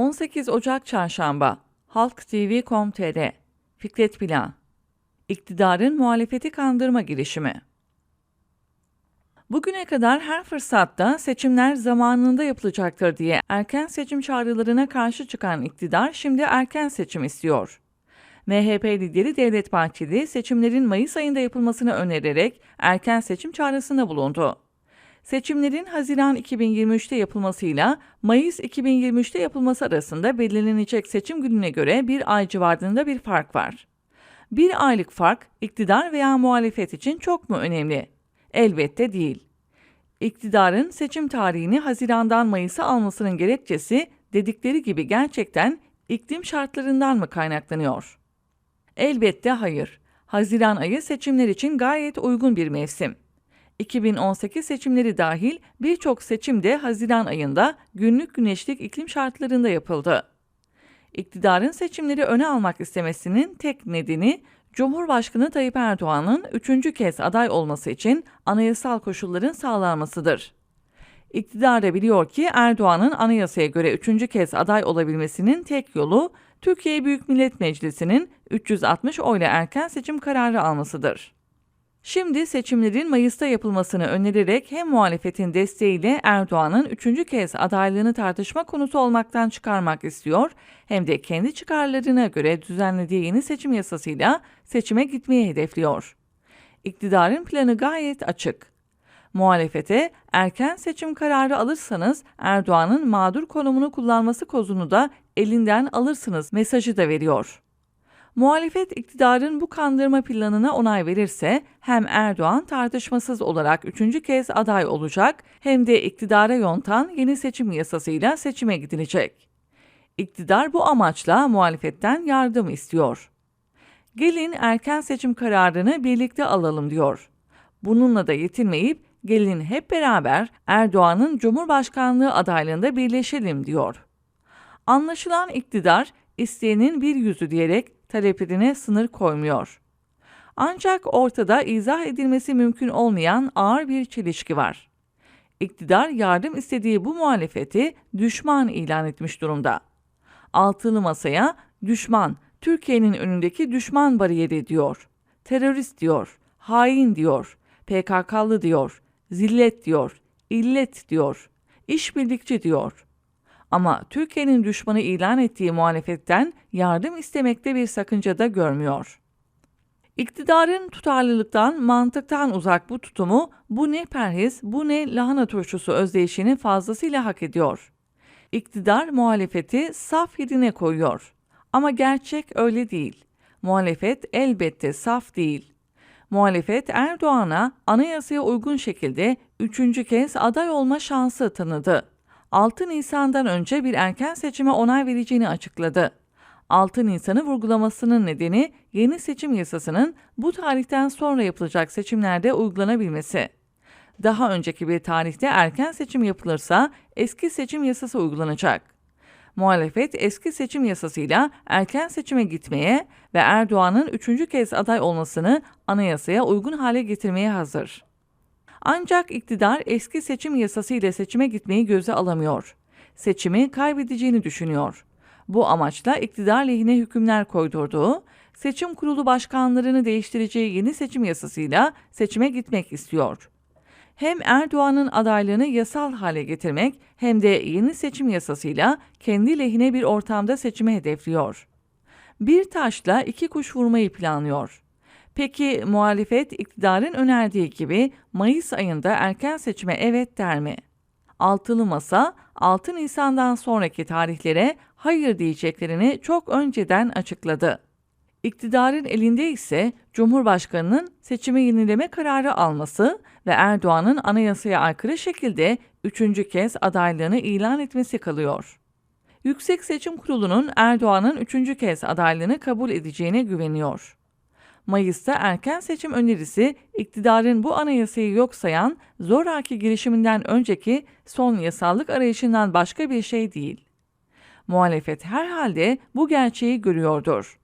18 Ocak Çarşamba Halk TV.com.tr Fikret Plan İktidarın muhalefeti kandırma girişimi Bugüne kadar her fırsatta seçimler zamanında yapılacaktır diye erken seçim çağrılarına karşı çıkan iktidar şimdi erken seçim istiyor. MHP lideri Devlet Bahçeli seçimlerin Mayıs ayında yapılmasını önererek erken seçim çağrısında bulundu. Seçimlerin Haziran 2023'te yapılmasıyla Mayıs 2023'te yapılması arasında belirlenecek seçim gününe göre bir ay civarında bir fark var. Bir aylık fark iktidar veya muhalefet için çok mu önemli? Elbette değil. İktidarın seçim tarihini Haziran'dan Mayıs'a almasının gerekçesi dedikleri gibi gerçekten iklim şartlarından mı kaynaklanıyor? Elbette hayır. Haziran ayı seçimler için gayet uygun bir mevsim. 2018 seçimleri dahil birçok seçim de Haziran ayında günlük güneşlik iklim şartlarında yapıldı. İktidarın seçimleri öne almak istemesinin tek nedeni Cumhurbaşkanı Tayyip Erdoğan'ın üçüncü kez aday olması için anayasal koşulların sağlanmasıdır. İktidar da biliyor ki Erdoğan'ın anayasaya göre üçüncü kez aday olabilmesinin tek yolu Türkiye Büyük Millet Meclisi'nin 360 oyla erken seçim kararı almasıdır. Şimdi seçimlerin Mayıs'ta yapılmasını önererek hem muhalefetin desteğiyle Erdoğan'ın üçüncü kez adaylığını tartışma konusu olmaktan çıkarmak istiyor, hem de kendi çıkarlarına göre düzenlediği yeni seçim yasasıyla seçime gitmeyi hedefliyor. İktidarın planı gayet açık. Muhalefete erken seçim kararı alırsanız Erdoğan'ın mağdur konumunu kullanması kozunu da elinden alırsınız mesajı da veriyor. Muhalefet iktidarın bu kandırma planına onay verirse hem Erdoğan tartışmasız olarak üçüncü kez aday olacak hem de iktidara yontan yeni seçim yasasıyla seçime gidilecek. İktidar bu amaçla muhalefetten yardım istiyor. Gelin erken seçim kararını birlikte alalım diyor. Bununla da yetinmeyip gelin hep beraber Erdoğan'ın Cumhurbaşkanlığı adaylığında birleşelim diyor. Anlaşılan iktidar isteyenin bir yüzü diyerek taleplerine sınır koymuyor. Ancak ortada izah edilmesi mümkün olmayan ağır bir çelişki var. İktidar yardım istediği bu muhalefeti düşman ilan etmiş durumda. Altılı masaya düşman, Türkiye'nin önündeki düşman bariyeri diyor. Terörist diyor, hain diyor, PKK'lı diyor, zillet diyor, illet diyor, işbirlikçi diyor. Ama Türkiye'nin düşmanı ilan ettiği muhalefetten yardım istemekte bir sakınca da görmüyor. İktidarın tutarlılıktan, mantıktan uzak bu tutumu bu ne perhiz, bu ne lahana turşusu özdeyişini fazlasıyla hak ediyor. İktidar muhalefeti saf yerine koyuyor. Ama gerçek öyle değil. Muhalefet elbette saf değil. Muhalefet Erdoğan'a anayasaya uygun şekilde üçüncü kez aday olma şansı tanıdı. 6 Nisan'dan önce bir erken seçime onay vereceğini açıkladı. 6 Nisan'ı vurgulamasının nedeni yeni seçim yasasının bu tarihten sonra yapılacak seçimlerde uygulanabilmesi. Daha önceki bir tarihte erken seçim yapılırsa eski seçim yasası uygulanacak. Muhalefet eski seçim yasasıyla erken seçime gitmeye ve Erdoğan'ın üçüncü kez aday olmasını anayasaya uygun hale getirmeye hazır. Ancak iktidar eski seçim yasası ile seçime gitmeyi göze alamıyor. Seçimi kaybedeceğini düşünüyor. Bu amaçla iktidar lehine hükümler koydurduğu, seçim kurulu başkanlarını değiştireceği yeni seçim yasasıyla seçime gitmek istiyor. Hem Erdoğan'ın adaylığını yasal hale getirmek hem de yeni seçim yasasıyla kendi lehine bir ortamda seçime hedefliyor. Bir taşla iki kuş vurmayı planlıyor. Peki muhalefet iktidarın önerdiği gibi Mayıs ayında erken seçime evet der mi? Altılı Masa 6 Nisan'dan sonraki tarihlere hayır diyeceklerini çok önceden açıkladı. İktidarın elinde ise Cumhurbaşkanı'nın seçimi yenileme kararı alması ve Erdoğan'ın anayasaya aykırı şekilde üçüncü kez adaylığını ilan etmesi kalıyor. Yüksek Seçim Kurulu'nun Erdoğan'ın üçüncü kez adaylığını kabul edeceğine güveniyor. Mayıs'ta erken seçim önerisi iktidarın bu anayasayı yok sayan zoraki girişiminden önceki son yasallık arayışından başka bir şey değil. Muhalefet herhalde bu gerçeği görüyordur.